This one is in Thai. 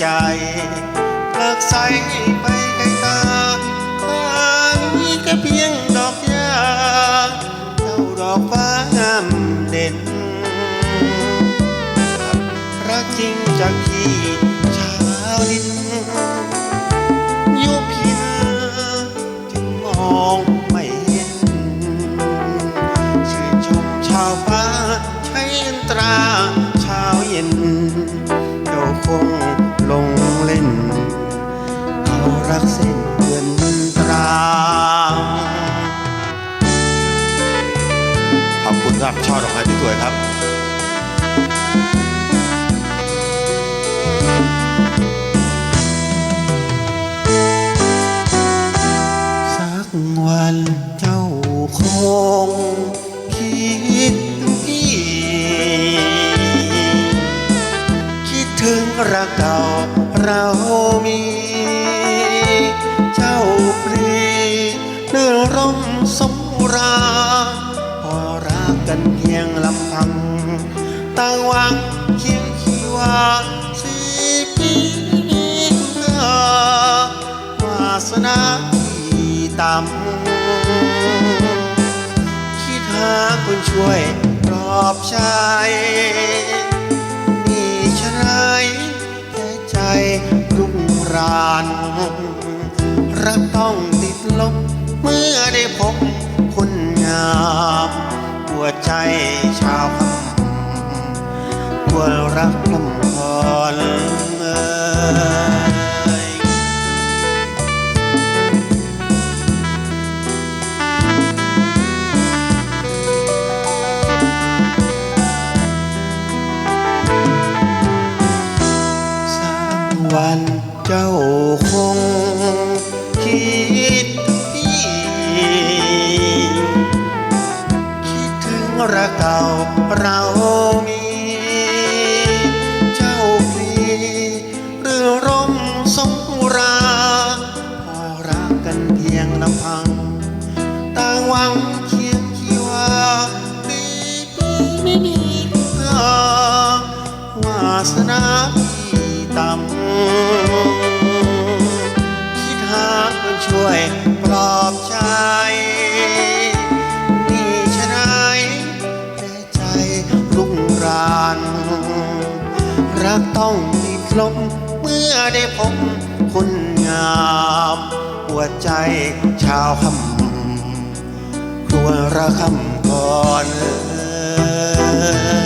ใจเลิกใสไปไกลตาป่านี้ก็เพียงดอกยาเจ้าดอกฟ้างามเด่นรักจริงจากพี่ชาวดินยุพินจึงมองไม่เห็นชื่นชมชาวฟ้าใช้ยนตราเช้าเย็นเจ้าคง กันเพียงลำพังต่างหวังเคียงคีวาสี่ปีเพื่อวาสนาที่ต่ำคิดหาคนช่วยปลอบใจนี่ชะไรแค่ใจรุ่มรานรักต้องติดลบเมื่อ ใจชาวคำหัวรรักลำพรเอ่ยสักวันเจ้าคง รักเก่าเรามี เจ้าพลีเรือร่มสงรา พอรักกันเพียงลำพัง ต่างหวังเคียงคีวาปีปีไม่มีเพื่อวาสนาพี่ต่ำคิดหาคนช่วยปลอบใจ รุ่งรานรักต้องติดลมเมื่อได้พบคนงาม หัวใจชาวคำครัวระคำก่อนเอ่ย